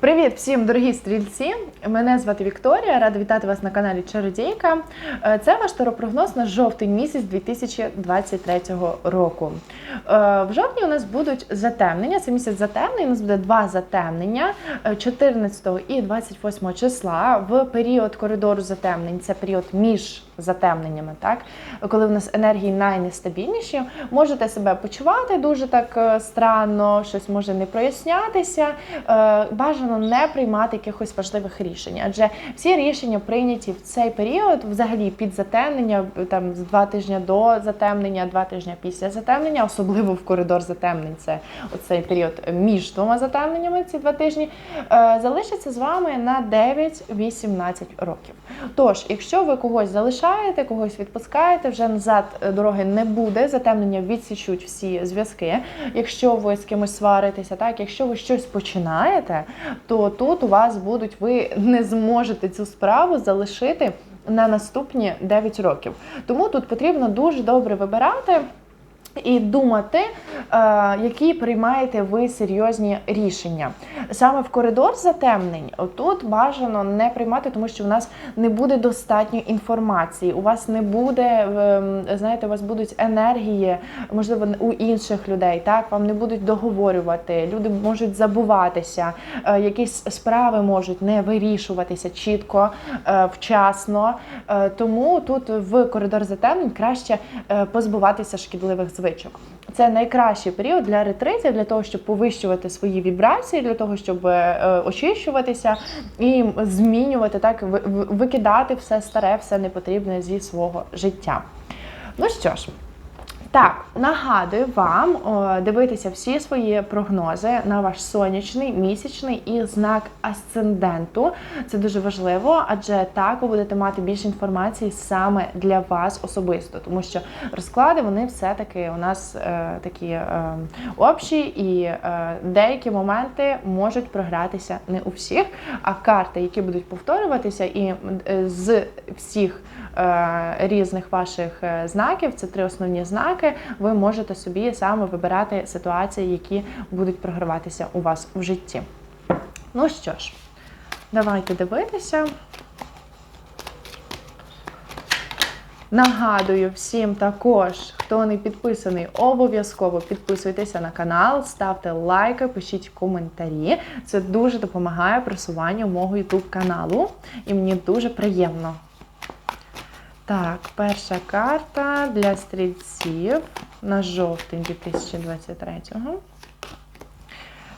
Привіт всім, дорогі стрільці! Мене звати Вікторія, рада вітати вас на каналі Чародійка. Е, Це ваш таропрогноз на жовтень місяць 2023 року. Е, В жовтні у нас будуть затемнення. Це місяць затемнень. У нас буде два затемнення е, 14 і 28 числа. В період коридору затемнень це період між затемненнями, так коли в нас енергії найнестабільніші, можете себе почувати дуже так е, странно, щось може не прояснятися. Е, Бажано не приймати якихось важливих рішень, адже всі рішення прийняті в цей період, взагалі під затемнення, там з два тижні до затемнення, два тижні після затемнення, особливо в коридор затемнень. Це оцей період між двома затемненнями, ці два тижні, е, залишаться з вами на 9-18 років. Тож, якщо ви когось залишаєте, когось відпускаєте, вже назад е, дороги не буде. Затемнення відсічуть всі зв'язки. Якщо ви з кимось сваритеся, так якщо ви щось починаєте, то тут у вас будуть ви не зможете цю справу залишити на наступні 9 років. Тому тут потрібно дуже добре вибирати. І думати, е, які приймаєте ви серйозні рішення. Саме в коридор затемнень тут бажано не приймати, тому що в нас не буде достатньо інформації. У вас не буде, е, знаєте, у вас будуть енергії, можливо, у інших людей. Так, вам не будуть договорювати, люди можуть забуватися, е, якісь справи можуть не вирішуватися чітко, е, вчасно. Тому тут в коридор затемнень краще позбуватися шкідливих звичок. Це найкращий період для ретритів, для того, щоб повищувати свої вібрації, для того, щоб е, очищуватися і змінювати так, ви- ви- викидати все старе, все непотрібне зі свого життя. Ну що ж. Так, нагадую вам дивитися всі свої прогнози на ваш сонячний, місячний і знак асценденту. Це дуже важливо, адже так ви будете мати більше інформації саме для вас особисто, тому що розклади вони все-таки у нас е, такі е, общі, і е, деякі моменти можуть програтися не у всіх. А карти, які будуть повторюватися, і е, з всіх різних ваших е, знаків, це три основні знаки, ви можете собі саме вибирати ситуації, які будуть програватися у вас в житті. Ну що ж, давайте дивитися. Нагадую всім також, хто не підписаний, обов'язково підписуйтеся на канал, ставте лайки, пишіть коментарі. Це дуже допомагає просуванню мого YouTube каналу, і мені дуже приємно. Так, перша карта для стрільців на жовтень 2023-го.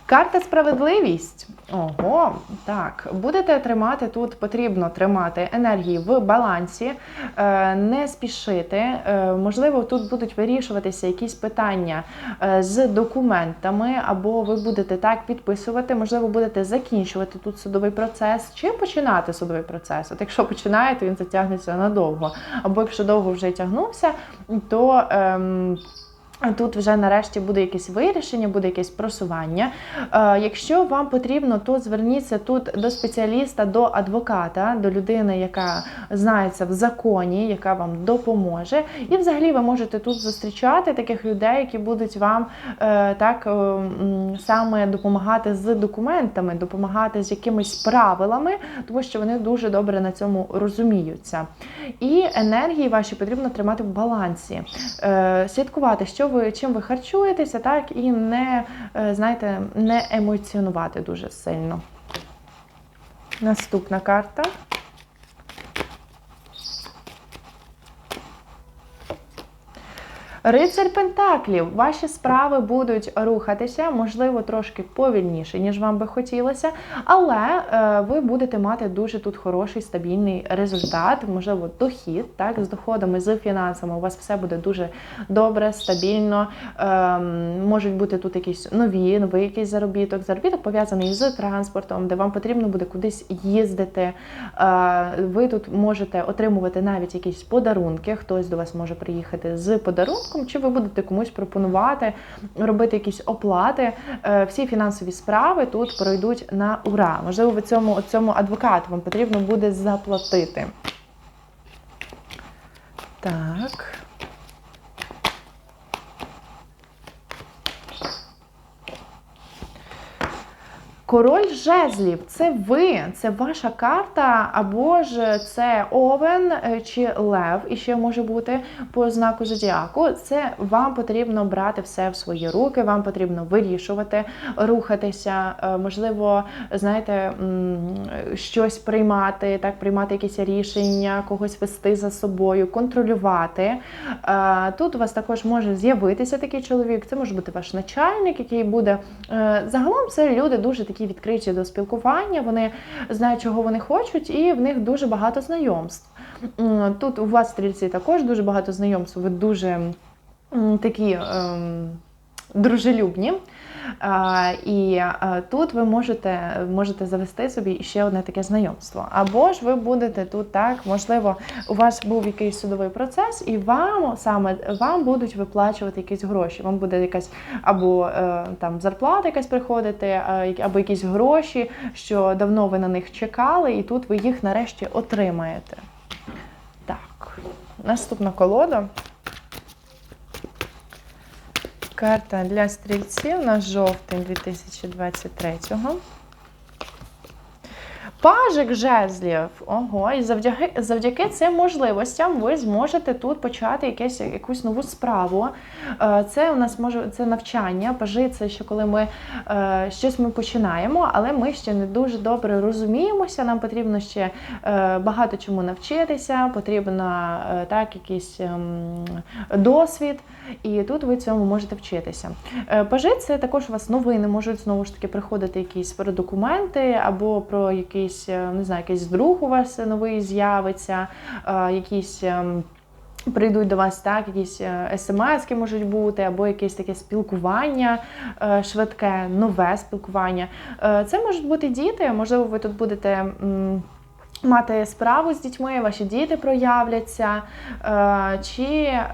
Карта справедливість. Ого, так. Будете тримати тут, потрібно тримати енергії в балансі, е, не спішити. Е, Можливо, тут будуть вирішуватися якісь питання е, з документами, або ви будете так підписувати, можливо, будете закінчувати тут судовий процес, чи починати судовий процес. От якщо починаєте, він затягнеться надовго. Або якщо довго вже тягнувся, то. Ем, Тут вже нарешті буде якесь вирішення, буде якесь просування. Е, якщо вам потрібно, то зверніться тут до спеціаліста, до адвоката, до людини, яка знається в законі, яка вам допоможе. І взагалі ви можете тут зустрічати таких людей, які будуть вам е, так е, саме допомагати з документами, допомагати з якимись правилами, тому що вони дуже добре на цьому розуміються. І енергії ваші потрібно тримати в балансі, е, слідкувати, що ви чим ви харчуєтеся, так і не е, знаєте, не емоціонувати дуже сильно. Наступна карта. Рицарь Пентаклів, ваші справи будуть рухатися, можливо, трошки повільніше, ніж вам би хотілося, але е, ви будете мати дуже тут хороший стабільний результат, можливо, дохід. Так, з доходами, з фінансами у вас все буде дуже добре, стабільно. Е, можуть бути тут якісь нові, новий якийсь заробіток. Заробіток пов'язаний з транспортом, де вам потрібно буде кудись їздити. Е, ви тут можете отримувати навіть якісь подарунки. Хтось до вас може приїхати з подарунком, чи ви будете комусь пропонувати робити якісь оплати. Е, Всі фінансові справи тут пройдуть на ура. Можливо, цьому, цьому адвокату вам потрібно буде заплатити. Так. Король жезлів це ви, це ваша карта, або ж це овен е, чи лев, і ще може бути по знаку зодіаку. Це вам потрібно брати все в свої руки, вам потрібно вирішувати, рухатися, е, можливо, знаєте, щось приймати, так, приймати якісь рішення, когось вести за собою, контролювати. Е, Тут у вас також може з'явитися такий чоловік. Це може бути ваш начальник, який буде загалом. Це люди дуже такі відкриті до спілкування. Вони знають, чого вони хочуть, і в них дуже багато знайомств. Тут у вас стрільці також дуже багато знайомств. Ви дуже такі ем, дружелюбні. А, і а, тут ви можете, можете завести собі ще одне таке знайомство. Або ж ви будете тут так, можливо, у вас був якийсь судовий процес, і вам саме вам будуть виплачувати якісь гроші. Вам буде якась або е, там зарплата якась приходити, е, або якісь гроші, що давно ви на них чекали, і тут ви їх нарешті отримаєте. Так, наступна колода. Карта для стрільців на жовтень 2023-го. Пажик жезлів. Ого, і завдяки, завдяки цим можливостям ви зможете тут почати якесь, якусь нову справу. Е, Це у нас може це навчання. Пажи це ще коли ми е, щось ми починаємо, але ми ще не дуже добре розуміємося. Нам потрібно ще е, багато чому навчитися, потрібно так, якийсь ем, досвід. І тут ви цьому можете вчитися. Пажи це також у вас новини, можуть знову ж таки приходити якісь про документи або про якийсь, е, не знаю, якийсь друг у вас новий з'явиться, е, якісь. ем, Прийдуть до вас так, якісь смски можуть бути, або якесь таке спілкування е, швидке, нове спілкування. Е, Це можуть бути діти, можливо, ви тут будете. Мати справу з дітьми, ваші діти проявляться, е, чи е,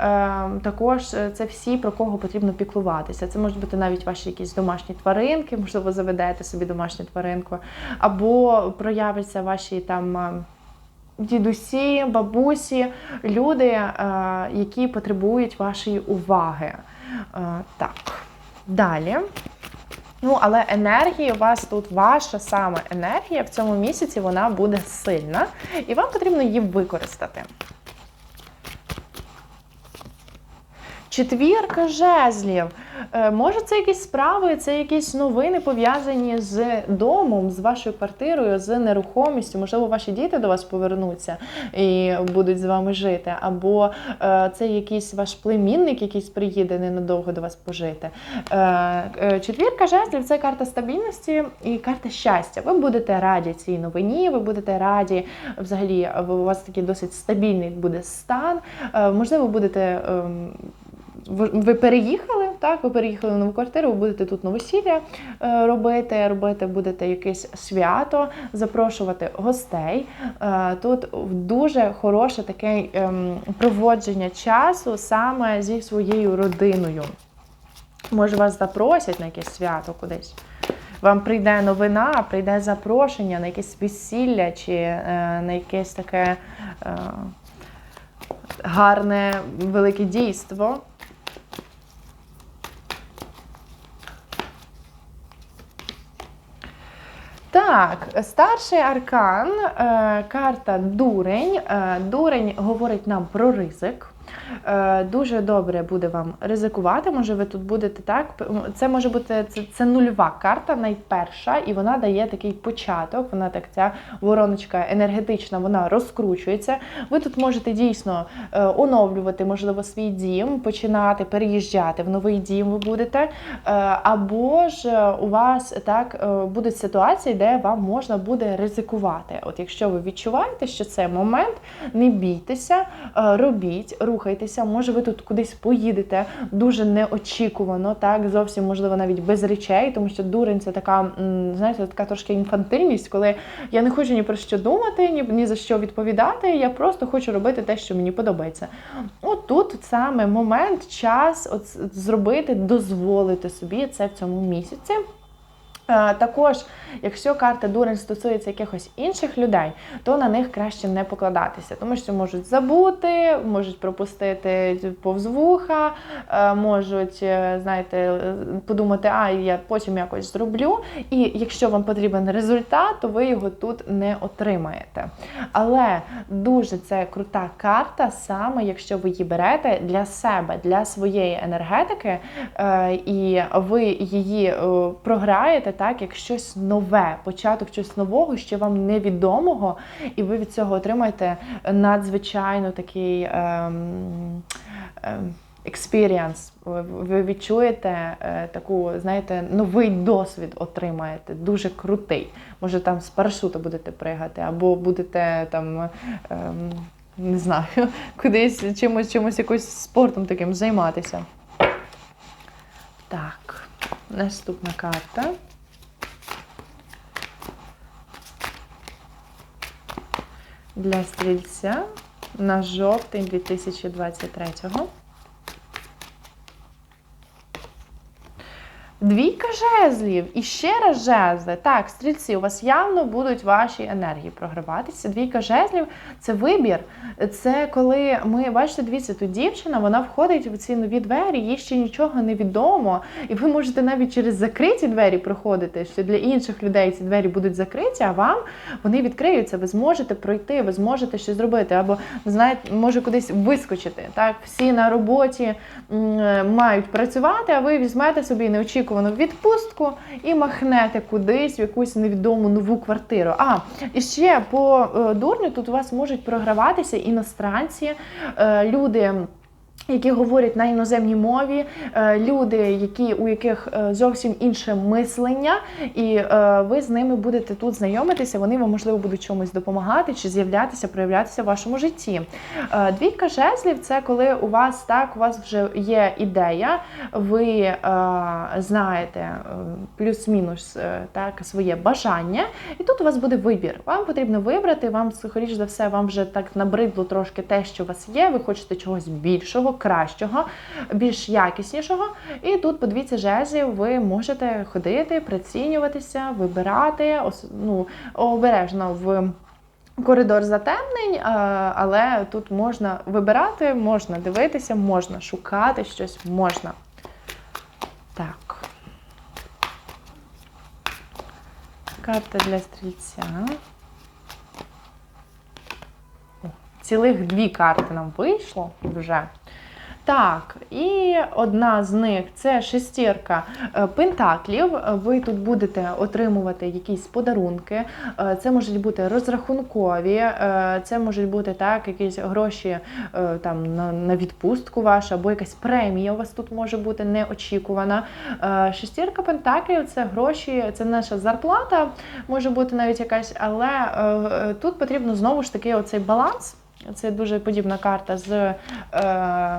також це всі, про кого потрібно піклуватися. Це можуть бути навіть ваші якісь домашні тваринки, можливо, заведете собі домашню тваринку, або проявляться ваші там. е, Дідусі, бабусі, люди, які потребують вашої уваги. Так, далі. Ну, але енергія у вас тут, ваша саме енергія в цьому місяці, вона буде сильна, і вам потрібно її використати. Четвірка жезлів. Е, Може, це якісь справи, це якісь новини пов'язані з домом, з вашою квартирою, з нерухомістю. Можливо, ваші діти до вас повернуться і будуть з вами жити. Або е, це якийсь ваш племінник, якийсь приїде ненадовго до вас пожити. Е, Четвірка жезлів це карта стабільності і карта щастя. Ви будете раді цій новині, ви будете раді взагалі, у вас такий досить стабільний буде стан. Можливо, будете. Ви переїхали, так? Ви переїхали в нову квартиру, ви будете тут новосілля е, робити, робити будете якесь свято, запрошувати гостей. Е, Тут дуже хороше таке ем, проводження часу саме зі своєю родиною. Може, вас запросять на якесь свято кудись. Вам прийде новина, прийде запрошення на якесь весілля чи е, на якесь таке гарне велике дійство. Так, старший аркан, е, карта дурень. Е, дурень говорить нам про ризик. Е, дуже добре буде вам ризикувати. Може, ви тут будете так. Це може бути це, це нульова карта, найперша, і вона дає такий початок. Вона так, ця вороночка енергетична, вона розкручується. Ви тут можете дійсно е, оновлювати, можливо, свій дім, починати переїжджати в новий дім. Ви будете. Е, або ж у вас так е, будуть ситуації, де вам можна буде ризикувати. От якщо ви відчуваєте, що це момент, не бійтеся, робіть, рухайтеся. Може, ви тут кудись поїдете дуже неочікувано, так зовсім можливо навіть без речей, тому що дурень це така, знаєте, така трошки інфантильність, коли я не хочу ні про що думати, ні, ні за що відповідати. Я просто хочу робити те, що мені подобається. От тут саме момент, час от зробити, дозволити собі це в цьому місяці. Е, Також, якщо карта дурень стосується якихось інших людей, то на них краще не покладатися, тому що можуть забути, можуть пропустити повз вуха, е, можуть, е, знаєте, подумати, а я потім якось зроблю. І якщо вам потрібен результат, то ви його тут не отримаєте. Але дуже це крута карта, саме якщо ви її берете для себе, для своєї енергетики, і ви її програєте так, як щось нове, початок чогось нового, що вам невідомого, і ви від цього отримаєте надзвичайно такий. Ем, ем. Ви- ви відчуєте е, таку, знаєте, новий досвід отримаєте, дуже крутий. Може там з парашута будете пригати, або будете там, ем, не знаю, кудись чимось, чимось якось спортом таким займатися. Так, наступна карта. Для стрільця на жовтень 2023-го. Двійка жезлів і ще раз жезли. Так, стрільці, у вас явно будуть ваші енергії програватися. Двійка жезлів це вибір. Це коли ми, бачите, дивіться, тут дівчина, вона входить в ці нові двері, їй ще нічого не відомо. І ви можете навіть через закриті двері проходити, що для інших людей ці двері будуть закриті, а вам вони відкриються. Ви зможете пройти, ви зможете щось зробити, або знаєте, може кудись вискочити. Так, всі на роботі м, мають працювати, а ви візьмете собі неочікувану відпустку і махнете кудись в якусь невідому нову квартиру. А і ще по е, дурню тут у вас можуть програватися іностранці, е, люди. Які говорять на іноземній мові, е, люди, які у яких е, зовсім інше мислення, і е, ви з ними будете тут знайомитися. Вони вам можливо будуть чомусь допомагати чи з'являтися, проявлятися в вашому житті. Двійка жезлів це коли у вас так, у вас вже є ідея, ви знаєте плюс-мінус так своє бажання, і тут у вас буде вибір. Вам потрібно вибрати. Вам скоріш за все, вам вже так набридло трошки те, що у вас є. Ви хочете чогось більшого, кращого, більш якіснішого. І тут, подивіться, жезлів, ви можете ходити, прицінюватися, вибирати, ну, обережно в. Коридор затемнень, але тут можна вибирати, можна дивитися, можна шукати щось, можна. Так. Карта для стрільця. Цілих дві карти нам вийшло вже. Так, і одна з них це шестірка е, пентаклів. Ви тут будете отримувати якісь подарунки. Е, Це можуть бути розрахункові, е, це можуть бути так, якісь гроші там на, відпустку вашу, або якась премія у вас тут може бути неочікувана. Шестірка пентаклів це гроші, це наша зарплата, може бути навіть якась, але тут потрібно знову ж таки оцей баланс. Це дуже подібна карта з е,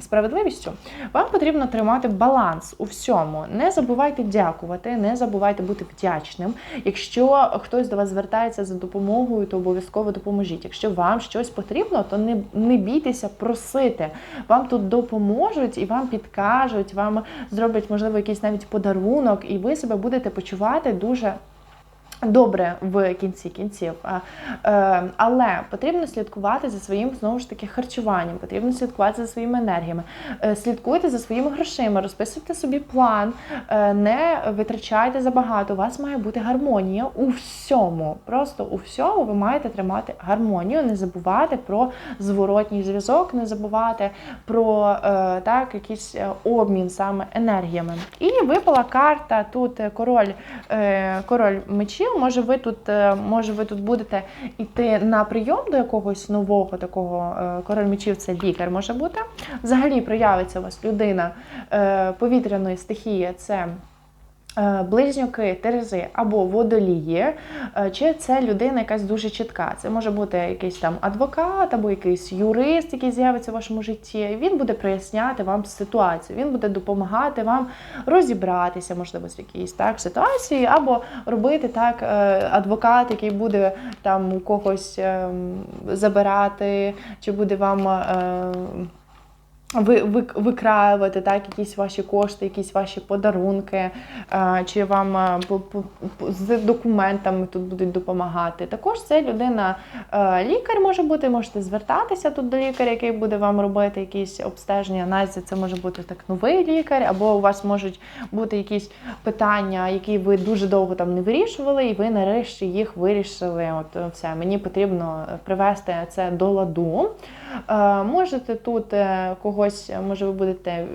справедливістю. Вам потрібно тримати баланс у всьому. Не забувайте дякувати, не забувайте бути вдячним. Якщо хтось до вас звертається за допомогою, то обов'язково допоможіть. Якщо вам щось потрібно, то не, не бійтеся просити. Вам тут допоможуть і вам підкажуть, вам зроблять, можливо, якийсь навіть подарунок, і ви себе будете почувати дуже. Добре в кінці кінців, е, але потрібно слідкувати за своїм знову ж таки харчуванням, потрібно слідкувати за своїми енергіями, Е, слідкуйте за своїми грошима, розписуйте собі план, е, не витрачайте забагато. У вас має бути гармонія у всьому. Просто у всьому ви маєте тримати гармонію, не забувати про зворотній зв'язок, не забувати про так, якийсь обмін саме енергіями. І випала карта тут король, король мечів. Може, ви тут, е, може, ви тут будете йти на прийом до якогось нового такого е, король мечів, це лікар може бути. Взагалі проявиться у вас людина е, повітряної стихії. Це Близнюки, терези або водолії, е, чи це людина якась дуже чітка. Це може бути якийсь там адвокат або якийсь юрист, який з'явиться в вашому житті. Він буде проясняти вам ситуацію, він буде допомагати вам розібратися, можливо, з якійсь так ситуації, або робити так е, адвокат, який буде там у когось ем, забирати, чи буде вам. Ви, ви, викраювати так, якісь ваші кошти, якісь ваші подарунки, чи вам з документами тут будуть допомагати. Також це людина, е, лікар може бути, можете звертатися тут до лікаря, який буде вам робити якісь обстеження. Аналізи. це може бути так новий лікар, або у вас можуть бути якісь питання, які ви дуже довго там не вирішували, і ви нарешті їх вирішили. От все, мені потрібно привести це до ладу. Можете тут е, когось, е, може, ви будете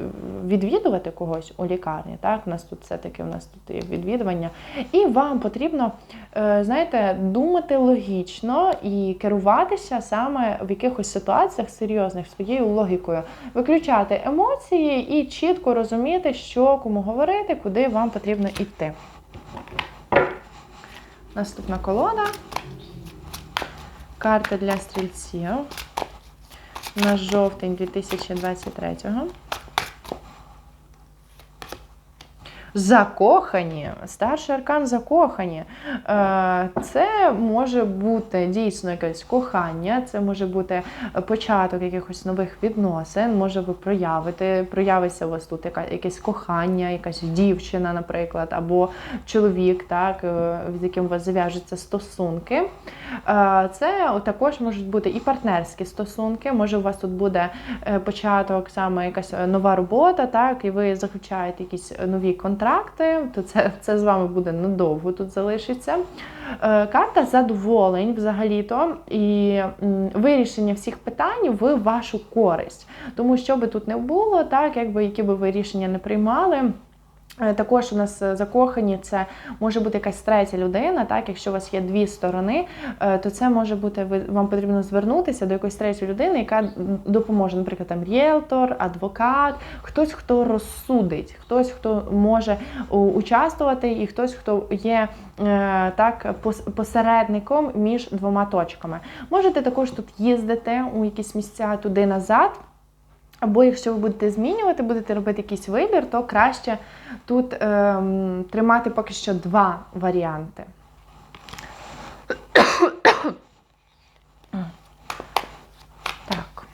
відвідувати когось у лікарні. Так, у нас тут все-таки у нас тут є відвідування, і вам потрібно, е, знаєте, думати логічно і керуватися саме в якихось ситуаціях серйозних своєю логікою, виключати емоції і чітко розуміти, що кому говорити, куди вам потрібно йти. Наступна колода. Карта для стрільців на жовтень 2023-го. Закохані, старший аркан закохані. Е, Це може бути дійсно якесь кохання, це може бути початок якихось нових відносин. Може ви проявити, проявиться у вас тут якесь кохання, якась дівчина, наприклад, або чоловік, так, е, з яким у вас зав'яжуться стосунки. Е, Це також можуть бути і партнерські стосунки. Може, у вас тут буде початок, саме якась нова робота, так, і ви заключаєте якісь нові контракти, то це, це з вами буде надовго тут залишиться. Е, Карта задоволень взагалі-то і вирішення всіх питань в вашу користь. Тому що би тут не було, так, якби які би ви рішення не приймали. Е, Також у нас е, закохані це може бути якась третя людина. Так, якщо у вас є дві сторони, е, то це може бути ви вам потрібно звернутися до якоїсь третьої людини, яка допоможе, наприклад, там ріелтор, адвокат, хтось, хто розсудить, хтось, хто може участвувати, і хтось, хто є так посередником між двома точками. Можете також тут їздити у якісь місця туди назад. Або якщо ви будете змінювати, будете робити якийсь вибір, то краще тут ем, тримати поки що два варіанти. Так.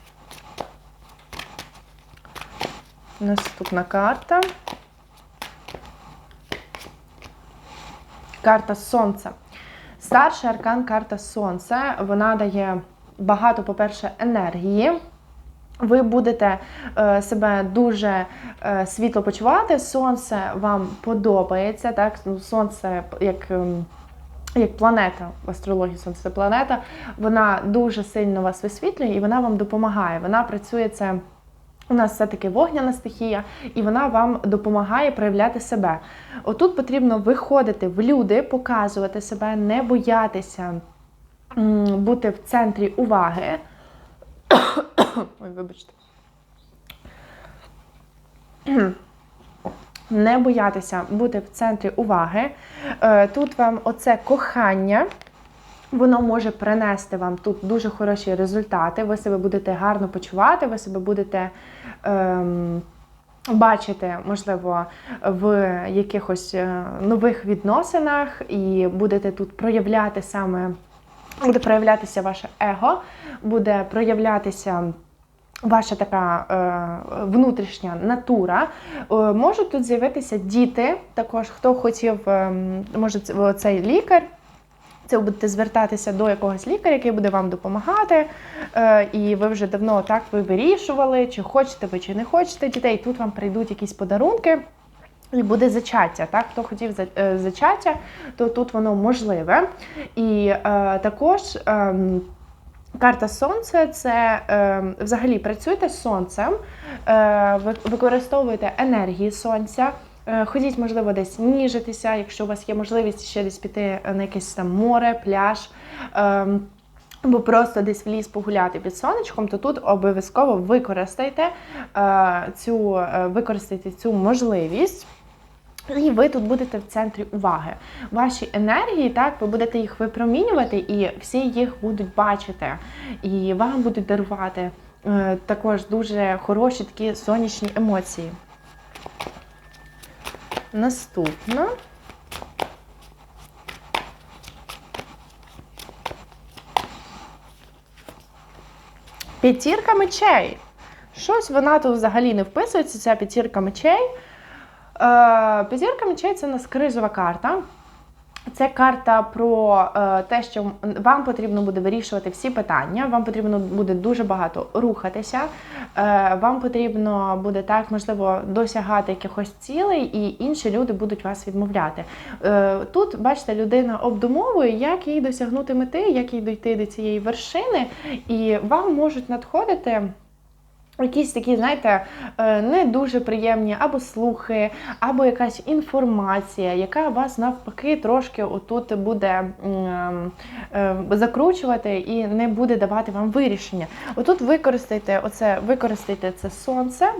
Наступна карта. Карта Сонця. Старший аркан карта Сонце. Вона дає багато, по-перше, енергії. Ви будете е, себе дуже е, світло почувати. Сонце вам подобається. Так? Ну, Сонце як. ем, як планета в астрології Сонце це планета, вона дуже сильно вас висвітлює і вона вам допомагає. Вона працює це. У нас все-таки вогняна стихія, і вона вам допомагає проявляти себе. Отут потрібно виходити в люди, показувати себе, не боятися бути в центрі уваги. Ой, вибачте. Не боятися бути в центрі уваги. Е, Тут вам оце кохання. Воно може принести вам тут дуже хороші результати. Ви себе будете гарно почувати, ви себе будете ем, бачити, можливо, в якихось е, нових відносинах, і будете тут проявляти саме, буде проявлятися ваше его, буде проявлятися. Ваша така е, внутрішня натура. Е, можуть тут з'явитися діти, також хто хотів, е, може, цей лікар. Це будете звертатися до якогось лікаря, який буде вам допомагати. Е, і ви вже давно так ви вирішували, чи хочете ви, чи не хочете дітей. Тут вам прийдуть якісь подарунки. І буде зачаття. Так? Хто хотів е, зачаття, то тут воно можливе. І е, також ем, карта Сонце це е, взагалі працюйте з сонцем, е, використовуйте енергії сонця. Е, Ходіть, можливо, десь ніжитися, якщо у вас є можливість ще десь піти на якесь там море, пляж. ем, або просто десь в ліс погуляти під сонечком, то тут обов'язково використайте е, цю, е, використайте цю можливість. І ви тут будете в центрі уваги. Ваші енергії, так, ви будете їх випромінювати, і всі їх будуть бачити. І вам будуть дарувати е, також дуже хороші такі сонячні емоції. Наступна. П'ятірка мечей. Щось вона тут взагалі не вписується, ця п'ятірка мечей. Е, П'ятірка це у нас кризова карта. Це карта про е, те, що вам потрібно буде вирішувати всі питання, вам потрібно буде дуже багато рухатися, е, вам потрібно буде так, можливо, досягати якихось цілей, і інші люди будуть вас відмовляти. Тут, бачите, людина обдумовує, як їй досягнути мети, як їй дійти до цієї вершини, і вам можуть надходити. Якісь такі, знаєте, е, не дуже приємні або слухи, або якась інформація, яка вас навпаки трошки отут буде е, закручувати і не буде давати вам вирішення. Отут використайте оце, використайте це сонце.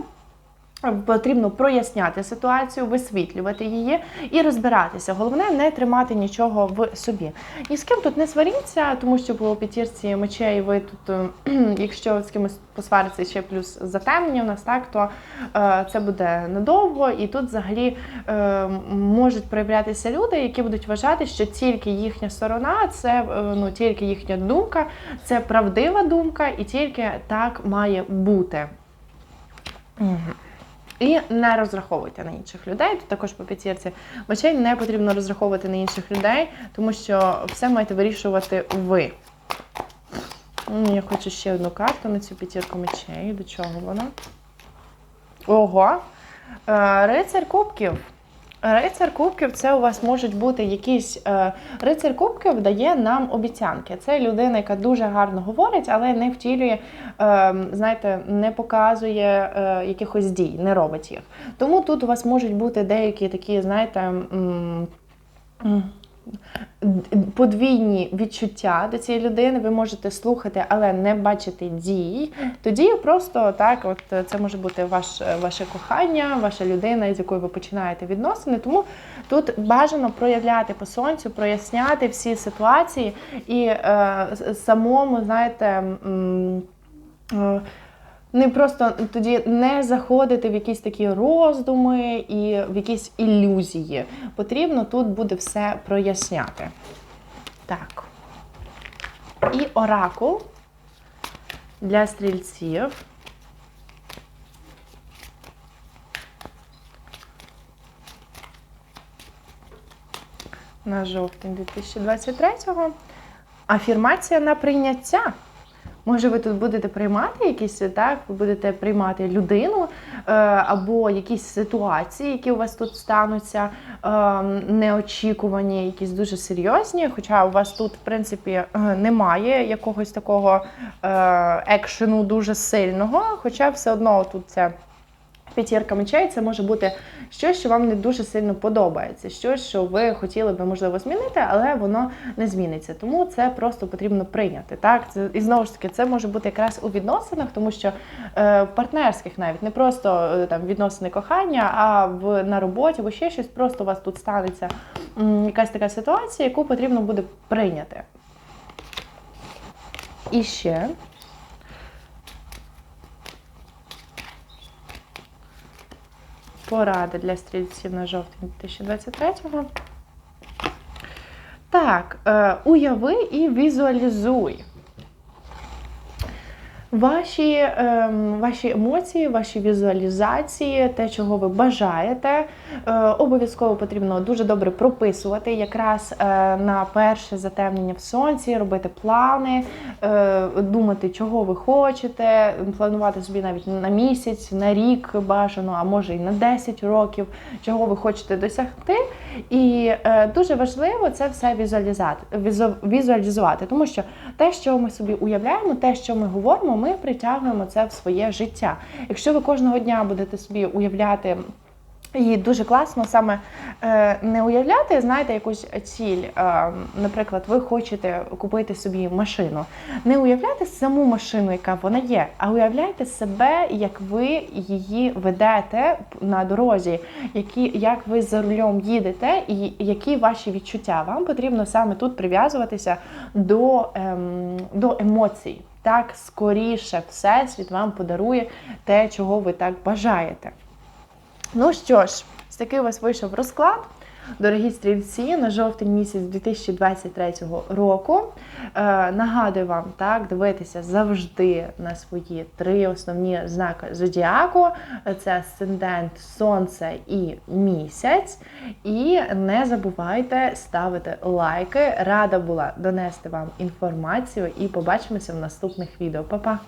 Потрібно проясняти ситуацію, висвітлювати її і розбиратися. Головне не тримати нічого в собі. Ні з ким тут не сваріться, тому що по п'ятірці мечей ви тут, е, якщо з кимось посвариться ще плюс затемнення у нас, так то е, це буде надовго, і тут взагалі е, можуть проявлятися люди, які будуть вважати, що тільки їхня сторона, це е, ну тільки їхня думка, це правдива думка, і тільки так має бути. Мгм. І не розраховуйте на інших людей. Тут також по п'ятірці мечей не потрібно розраховувати на інших людей, тому що все маєте вирішувати ви. Я хочу ще одну карту на цю п'ятірку мечей. До чого вона? Ого! Е, Рицар кубків. Рицар кубків це у вас можуть бути якісь. Е, рицар кубків дає нам обіцянки. Це людина, яка дуже гарно говорить, але не втілює, е, знаєте, не показує е, якихось дій, не робить їх. Тому тут у вас можуть бути деякі такі, знаєте. Подвійні відчуття до цієї людини, ви можете слухати, але не бачити дій. Тоді просто так, от це може бути ваш, ваше кохання, ваша людина, з якою ви починаєте відносини. Тому тут бажано проявляти по сонцю, проясняти всі ситуації і е, самому, знаєте. е, не просто тоді не заходити в якісь такі роздуми і в якісь ілюзії. Потрібно тут буде все проясняти. Так. І оракул для стрільців. На жовтень 2023-го. Афірмація на прийняття. Може, ви тут будете приймати якісь так, ви будете приймати людину е, або якісь ситуації, які у вас тут стануться, е, неочікувані, якісь дуже серйозні. Хоча у вас тут, в принципі, е, немає якогось такого екшену дуже сильного, хоча все одно тут це. П'ятірка мечей це може бути щось, що вам не дуже сильно подобається, щось, що ви хотіли би можливо змінити, але воно не зміниться. Тому це просто потрібно прийняти. Так, це і знову ж таки це може бути якраз у відносинах, тому що е, в партнерських навіть не просто е, там відносини кохання, а в на роботі або ще щось. Просто у вас тут станеться м, якась така ситуація, яку потрібно буде прийняти. І ще. Поради для стрільців на жовтень 2023-го. Так, е, уяви і візуалізуй. Ваші, ем, ваші емоції, ваші візуалізації, те, чого ви бажаєте, е, обов'язково потрібно дуже добре прописувати якраз е, на перше затемнення в сонці, робити плани, е, думати, чого ви хочете, планувати собі навіть на місяць, на рік бажано, а може і на 10 років, чого ви хочете досягти. І е, дуже важливо це все візуалізувати, візу- візуалізувати, тому що те, що ми собі уявляємо, те, що ми говоримо, ми притягуємо це в своє життя. Якщо ви кожного дня будете собі уявляти. І дуже класно саме е, не уявляти, знаєте, якусь ціль. Е, наприклад, ви хочете купити собі машину. Не уявляти саму машину, яка вона є, а уявляйте себе, як ви її ведете на дорозі, які, як ви за рулем їдете, і які ваші відчуття. Вам потрібно саме тут прив'язуватися до, ем, до емоцій. Так, скоріше Всесвіт вам подарує те, чого ви так бажаєте. Ну що ж, ось такий у вас вийшов розклад. Дорогі стрільці, на жовтень місяць 2023 року. Е, нагадую вам так дивитися завжди на свої три основні знаки зодіаку: це асцендент, сонце і місяць. І не забувайте ставити лайки. Рада була донести вам інформацію і побачимося в наступних відео. Па-па!